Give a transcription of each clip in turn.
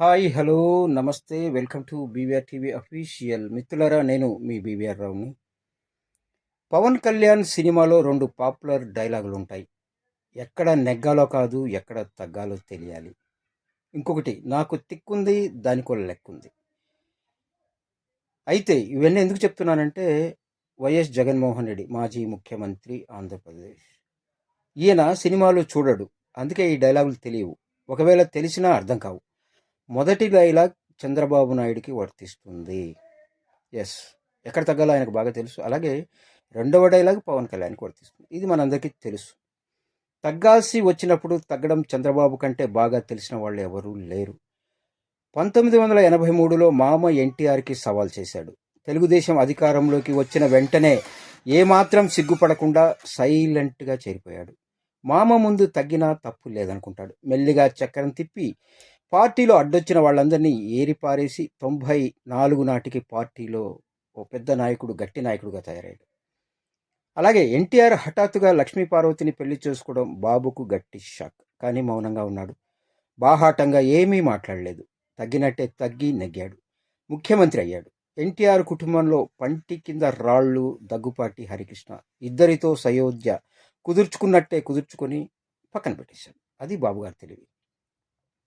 Hi hello నమస్తే welcome to BVR TV official. మిత్రులరా నేను మీ బీవీఆర్ రావుని. పవన్ కళ్యాణ్ సినిమాలో రెండు పాపులర్ డైలాగులు ఉంటాయి. ఎక్కడ నెగ్గాలో కాదు ఎక్కడ తగ్గాలో తెలియాలి. ఇంకొకటి నాకు తిక్కుంది దానికో లెక్కుంది. అయితే ఇవన్నీ ఎందుకు చెప్తున్నానంటే వైఎస్ జగన్మోహన్ రెడ్డి మాజీ ముఖ్యమంత్రి ఆంధ్రప్రదేశ్. ఈయన సినిమాలు చూడడు. అందుకే ఈ డైలాగులు తెలియవు. ఒకవేళ తెలిసినా అర్థం కావు. మొదటి డైలాగ్ చంద్రబాబు నాయుడికి వర్తిస్తుంది. ఎస్ ఎక్కడ తగ్గాలో ఆయనకు బాగా తెలుసు. అలాగే రెండవ డైలాగ్ పవన్ కళ్యాణ్కి వర్తిస్తుంది. ఇది మనందరికీ తెలుసు. తగ్గాల్సి వచ్చినప్పుడు తగ్గడం చంద్రబాబు కంటే బాగా తెలిసిన వాళ్ళు ఎవరూ లేరు. పంతొమ్మిది వందల ఎనభై మూడులో మామ ఎన్టీఆర్కి సవాల్ చేశాడు. తెలుగుదేశం అధికారంలోకి వచ్చిన వెంటనే ఏమాత్రం సిగ్గుపడకుండా సైలెంట్గా చేరిపోయాడు. మామ ముందు తగ్గినా తప్పు లేదనుకుంటాడు. మెల్లిగా చక్రం తిప్పి పార్టీలో అడ్డొచ్చిన వాళ్ళందరినీ ఏరిపారేసి తొంభై నాలుగు నాటికి పార్టీలో ఓ పెద్ద నాయకుడు గట్టి నాయకుడుగా తయారయ్యాడు. అలాగే ఎన్టీఆర్ హఠాత్తుగా లక్ష్మీ పార్వతిని పెళ్ళి చేసుకోవడం బాబుకు గట్టి షాక్. కానీ మౌనంగా ఉన్నాడు. బాహాటంగా ఏమీ మాట్లాడలేదు. తగ్గినట్టే తగ్గి నెగ్గాడు. ముఖ్యమంత్రి అయ్యాడు. ఎన్టీఆర్ కుటుంబంలో పంటి కింద రాళ్ళు దగ్గుపాటి హరికృష్ణ ఇద్దరితో సయోధ్య కుదుర్చుకున్నట్టే కుదుర్చుకొని పక్కన పెట్టేశాడు. అది బాబుగారు తెలివి.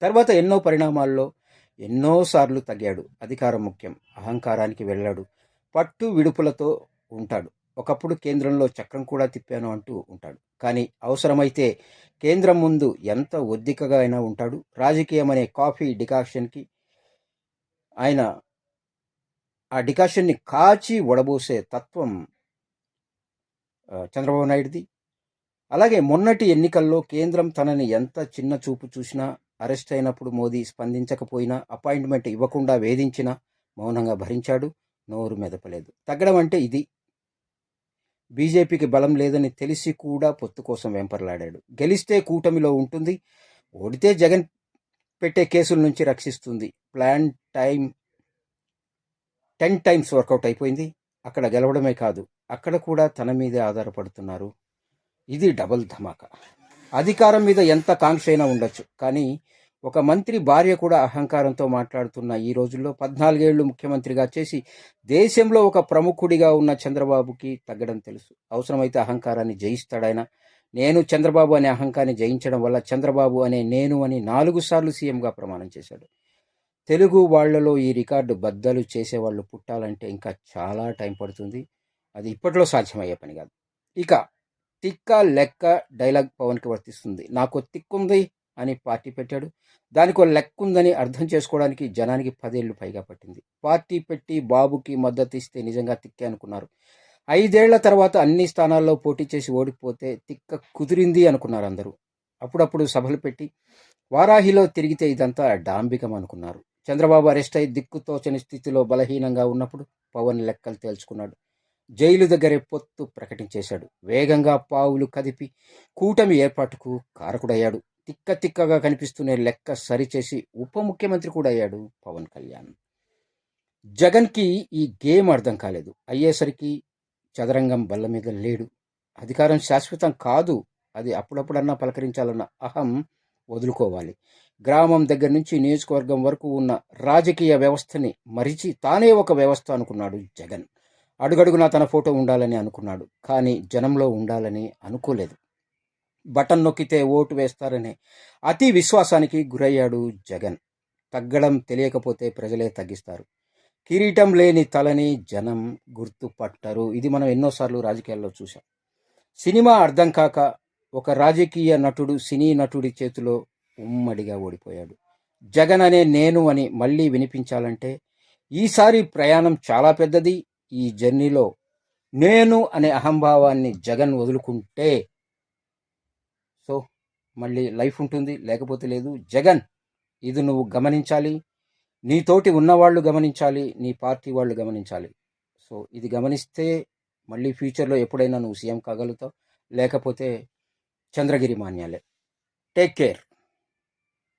తర్వాత ఎన్నో పరిణామాల్లో ఎన్నోసార్లు తగ్గాడు అధికారం ముఖ్యం. అహంకారానికి వెళ్ళాడు. పట్టు విడుపులతో ఉంటాడు. ఒకప్పుడు కేంద్రంలో చక్రం కూడా తిప్పాను అంటూ ఉంటాడు. కానీ అవసరమైతే కేంద్రం ముందు ఎంత ఒద్దికగా అయినా ఉంటాడు. రాజకీయం అనే కాఫీ డికాషన్కి ఆయన ఆ డికాషన్ని కాచి వడబోసే తత్వం చంద్రబాబు నాయుడుది. అలాగే మొన్నటి ఎన్నికల్లో కేంద్రం తనని ఎంత చిన్న చూపు చూసినా అరెస్ట్ అయినప్పుడు మోదీ స్పందించకపోయినా అపాయింట్మెంట్ ఇవ్వకుండా వేధించినా మౌనంగా భరించాడు నోరు మెదపలేదు. తగ్గడం అంటే ఇది. బీజేపీకి బలం లేదని తెలిసి కూడా పొత్తు కోసం వెంపర్లాడాడు. గెలిస్తే కూటమిలో ఉంటుంది ఓడితే జగన్ పెట్టే కేసుల నుంచి రక్షిస్తుంది. Plan time ten times work out అయిపోయింది. అక్కడ గెలవడమే కాదు అక్కడ కూడా తన మీదే ఆధారపడుతున్నారు. ఇది డబుల్ ధమాకా. అధికారం మీద ఎంత కాంక్ష అయినా ఉండొచ్చు. కానీ ఒక మంత్రి భార్య కూడా అహంకారంతో మాట్లాడుతున్న ఈ రోజుల్లో పద్నాలుగేళ్ళు ముఖ్యమంత్రిగా చేసి దేశంలో ఒక ప్రముఖుడిగా ఉన్న చంద్రబాబుకి తగ్గడం తెలుసు. అవసరమైతే అహంకారాన్ని జయిస్తాడాయన. నేను చంద్రబాబు అనే అహంకారాన్ని జయించడం వల్ల చంద్రబాబు అనే నేను అని నాలుగు సార్లు సీఎంగా ప్రమాణం చేశాడు. తెలుగు వాళ్ళలో ఈ రికార్డు బద్దలు చేసేవాళ్ళు పుట్టాలంటే ఇంకా చాలా టైం పడుతుంది. అది ఇప్పట్లో సాధ్యమయ్యే పని కాదు. ఇక తిక్క లెక్క డైలాగ్ పవన్కి వర్తిస్తుంది. నాకు తిక్కుంది అని పార్టీ పెట్టాడు. దానికి ఒక లెక్క ఉందని అర్థం చేసుకోవడానికి జనానికి పదేళ్ళు పైగా పట్టింది. పార్టీ పెట్టి బాబుకి మద్దతు ఇస్తే నిజంగా తిక్కే అనుకున్నారు. ఐదేళ్ళ తర్వాత అన్ని స్థానాల్లో పోటీ చేసి ఓడిపోతే తిక్క కుదిరింది అనుకున్నారు అందరూ. అప్పుడప్పుడు సభలు పెట్టి వారాహిలో తిరిగితే ఇదంతా డాంబికం అనుకున్నారు. చంద్రబాబు అరెస్ట్ అయి దిక్కుతోచని స్థితిలో బలహీనంగా ఉన్నప్పుడు పవన్ లెక్కలు తేల్చుకున్నాడు. జైలు దగ్గరే పొత్తు ప్రకటించేశాడు. వేగంగా పావులు కదిపి కూటమి ఏర్పాటుకు కారకుడయ్యాడు. తిక్క తిక్కగా కనిపిస్తూనే లెక్క సరిచేసి ఉప ముఖ్యమంత్రి కూడా అయ్యాడు పవన్ కళ్యాణ్. జగన్కి ఈ గేమ్ అర్థం కాలేదు. అయ్యేసరికి చదరంగం బల్ల మీద లేడు. అధికారం శాశ్వతం కాదు. అది అప్పుడప్పుడన్నా పలకరించాలన్న అహం వదులుకోవాలి. గ్రామం దగ్గర నుంచి నియోజకవర్గం వరకు ఉన్న రాజకీయ వ్యవస్థని మరిచి తానే ఒక వ్యవస్థ అనుకున్నాడు జగన్. అడుగడుగునా తన ఫోటో ఉండాలని అనుకున్నాడు. కానీ జనంలో ఉండాలని అనుకోలేదు. బటన్ నొక్కితే ఓటు వేస్తారనే అతి విశ్వాసానికి గురయ్యాడు జగన్. తగ్గడం తెలియకపోతే ప్రజలే తగ్గిస్తారు. కిరీటం లేని తలని జనం గుర్తుపట్టరు. ఇది మనం ఎన్నోసార్లు రాజకీయాల్లో చూసాం సినిమా అర్థం కాక ఒక రాజకీయ నటుడు సినీ నటుడి చేతిలో ఉమ్మడిగా ఓడిపోయాడు. జగన్ అనే నేను అని మళ్ళీ వినిపించాలంటే ఈసారి ప్రయాణం చాలా పెద్దది. ఈ జర్నీలో నేను అనే అహంభావాన్ని జగన్ వదులుకుంటే సో మళ్ళీ లైఫ్ ఉంటుంది లేకపోతే లేదు. జగన్ ఇది నువ్వు గమనించాలి. నీతోటి ఉన్నవాళ్ళు గమనించాలి నీ పార్టీ వాళ్ళు గమనించాలి. సో ఇది గమనిస్తే మళ్ళీ ఫ్యూచర్లో ఎప్పుడైనా నువ్వు సీఎం కాగలుగుతావు. లేకపోతే చంద్రగిరి మాన్యాలే. Take care.